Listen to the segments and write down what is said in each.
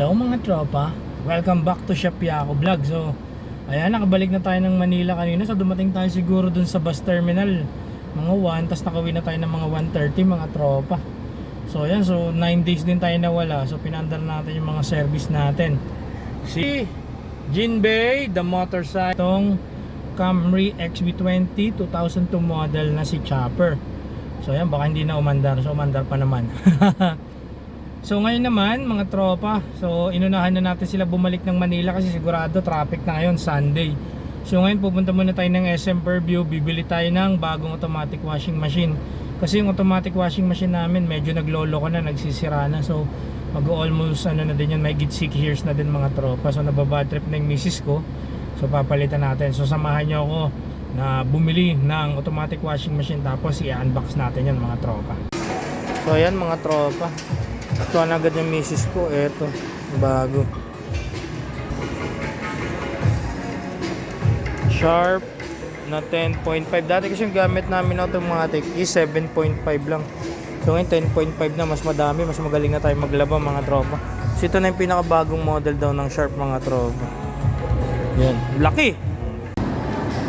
Hello mga tropa, welcome back to Shop Yako Vlog. So, ayan, nakabalik na tayo ng Manila kanina. So, dumating tayo siguro dun sa bus terminal, mga 1, tapos nakawin na tayo ng mga 1.30 mga tropa. So, ayan, so 9 days din tayo nawala. So, pinandar natin yung mga service natin. Si Jinbei, the motorcycle, itong Camry XB20 2002 model na si Chopper. So, ayan, baka hindi na umandar. So, umandar pa naman. So ngayon naman mga tropa, so inunahan na natin sila bumalik ng Manila kasi sigurado traffic na ngayon Sunday. So ngayon pupunta muna tayo ng SM Purview, bibili tayo ng bagong automatic washing machine. Kasi yung automatic washing machine namin medyo naglolo ko na, nagsisira na. So mag-almost ano na din yun, may git 6 years na din mga tropa. So nababad trip na yung misis ko. So papalitan natin. So samahan nyo ako na bumili ng automatic washing machine tapos i-unbox natin yan mga tropa. So ayan mga tropa. Na agad yung misis ko. Eto, bago. Sharp na 10.5. Dati kasi yung gamit namin na automatic is 7.5 lang. So ngayon 10.5 na. Mas madami. Mas magaling na tayo maglaba mga tropa. So ito na yung pinakabagong model daw ng Sharp mga tropa. Yan. Laki!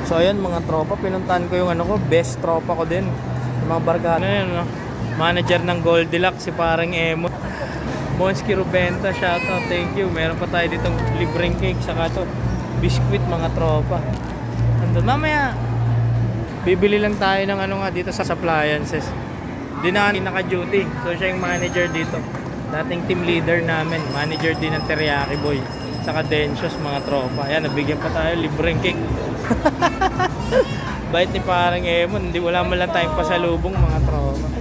So ayan mga tropa. Pinuntahan ko yung ano ko. Best tropa ko din. Yung mga barkada. Ano yan, no? Manager ng Goldilocks si parang Emo. Monski Rubenta, shoutout, thank you. Meron pa tayo ditong libreng cake, saka to biscuit mga tropa. Andun, mamaya, bibili lang tayo ng ano nga dito sa appliances. Di na naka-duty, so siya yung manager dito. Dating team leader namin, manager din ng Teriyaki Boy. Saka Densios mga tropa. Ayan, nabigyan pa tayo libreng cake. Bait ni parang Emon, hindi wala man lang tayong pasalubong mga tropa.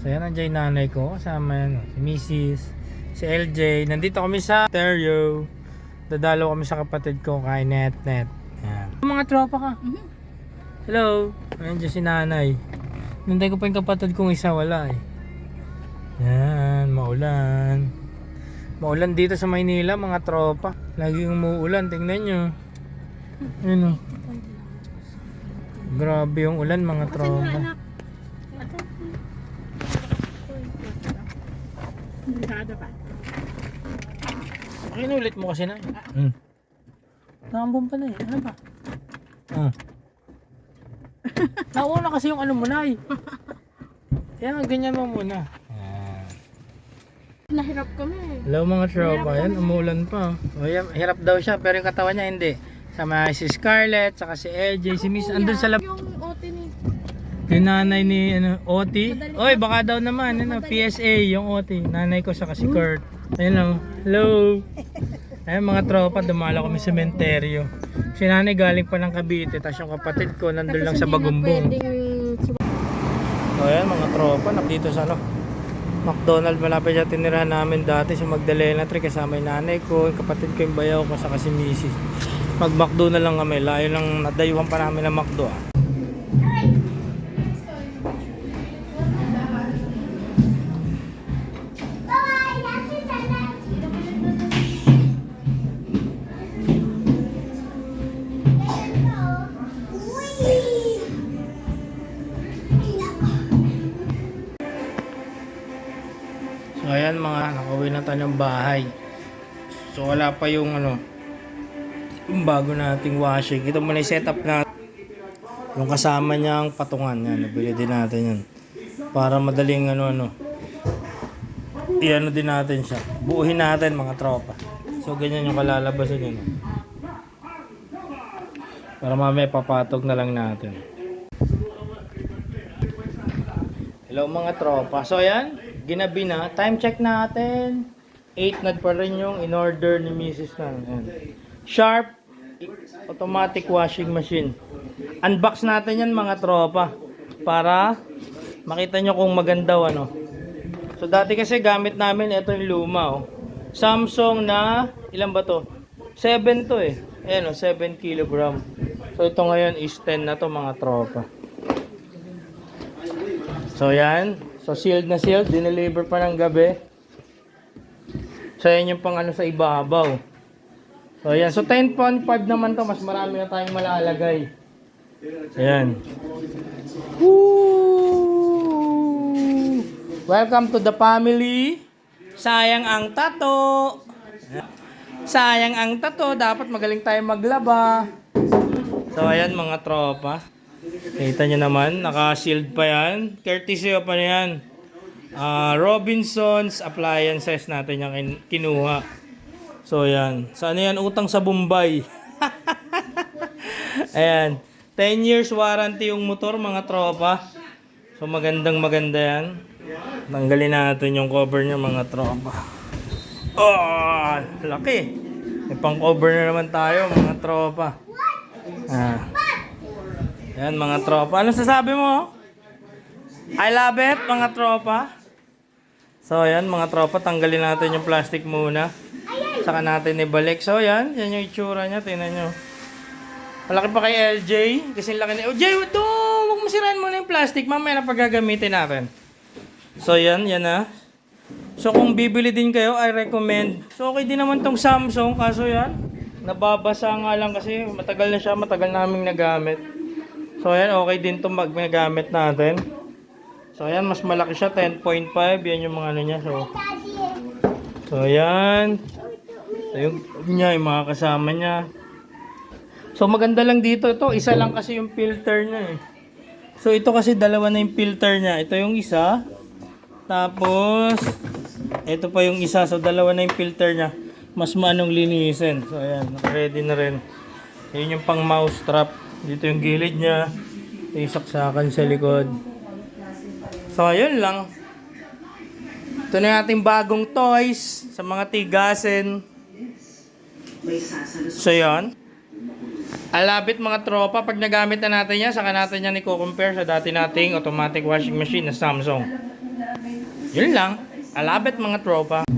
So yan nandiyan yung nanay ko. Kasama yan. Si Mrs. Si LJ. Nandito kami sa Ontario. Dadalo kami sa kapatid ko kay Net Net. Yan. Mga tropa ka. Hello. Nandiyan si nanay. Nantay ko pa yung kapatid kong isa wala eh. Yan. Maulan. Maulan dito sa Maynila mga tropa. Lagi umuulan. Tingnan nyo. Yun oh. Grabe yung ulan mga tropa. Nagada pa. Kinulit mo kasi na. Hmm. Nakambong pa na eh. Ano ba? Ah. Nauna kasi yung ano mo na eh. Yan, ganyan mo muna. Ah. Nahirap kami. Hello mga tropa. Yan, umuulan pa. O, yan, hirap daw siya pero yung katawan niya hindi. Sama si Scarlett, saka si LJ, si Miss, andun sa lab. Yung. Yung nanay ni ano, OT. Oy, baka daw naman, ano, PSA, yung OT. Nanay ko saka si Kurt. Ayun lang. Hello. Ayun mga tropa, dumalo kami sa sementeryo. Si nanay galing pa ng Cavite, tapos yung kapatid ko nandun lang sa Bagumbong. So ayan mga tropa, nakdito sa ano, McDonald malapit siya tinirahan namin dati sa Magdalena Tree kasama yung nanay ko, yung kapatid ko yung bayaw ko saka si Mrs. Mag McDo na lang kami, layo lang nadayuhan pa namin ng McDo ah. Tayo ng bahay. So wala pa yung ano yung bago nating washing. Ito muna setup na yung kasama niyang patungan yan. Nabili din natin yan. Para madaling ano ano. Iano din natin siya. Buuhin natin mga tropa. So ganyan yung kalalabasan yun. Para mamaya papatog na lang natin. Hello mga tropa. So ayan, ginabi na. Time check natin. 8 na pa rin yung in-order ni Mrs. na. Ayan. Sharp automatic washing machine. Unbox natin yan mga tropa para Makita nyo kung maganda o ano. So dati kasi gamit namin ito yung luma oh. Samsung na ilan ba to? 7 to eh. Ayan oh, 7 kilogram. So ito ngayon is 10 na to mga tropa. So yan. So sealed na sealed. Dineliver pa ng gabi. So yan yung pang ano sa ibabaw. So yan. So 10.5 naman to. Mas marami na tayong malalagay. Ayan. Woo! Welcome to the family. Sayang ang tato. Sayang ang tato. Dapat magaling tayo maglaba. So ayan mga tropa. Kita nyo naman. Naka-shield pa yan. Courtesy pa na yan. Ah, Robinson's Appliances natin yung kin- kinuha. So ayan. So ano yan? Utang sa Bombay. Ayan. 10 years warranty yung motor mga tropa. So magandang maganda yan. Tanggalin natin yung cover niya mga tropa. Oh, laki. May pang cover na naman tayo mga tropa. Ah. Yan mga tropa. Ano sasabi mo? I love it mga tropa. So yan mga tropa, tanggalin natin yung plastic muna. Saka natin ibalik. So yan, yan yung itsura niya. Tingnan nyo. Malaki pa kay LJ. Kasi laki ni... Oh, Jay, ito! Huwag mo sirain muna yung plastic. Mamaya na paggagamitin natin. So, yan. Yan na. So, kung bibili din kayo, I recommend. So, okay din naman tong Samsung. Kaso yan, nababasa nga lang kasi matagal na siya. Matagal naming nagamit. So, yan. Okay din itong mag nagamit natin. So, yan. Mas malaki siya. 10.5. Yan yung mga ano niya. So, so yan. So, yung, niya, yung mga kasama niya. So maganda lang dito ito, isa lang kasi yung filter niya eh. So ito kasi dalawa na yung filter niya. Ito yung isa. Tapos ito pa yung isa. So dalawa na yung filter niya. Mas manong linisin. So ayan, ready na rin. Yun yung pang mouse strap. Dito yung gilid niya. Ito yung saksakan sa likod. So ayun lang. Ito na ating bagong toys sa mga tigasin. So yun. Alabit mga tropa, pag nagamit na natin yan, saka natin yan i-compare sa dati nating automatic washing machine na Samsung. Yun lang. Alabit mga tropa.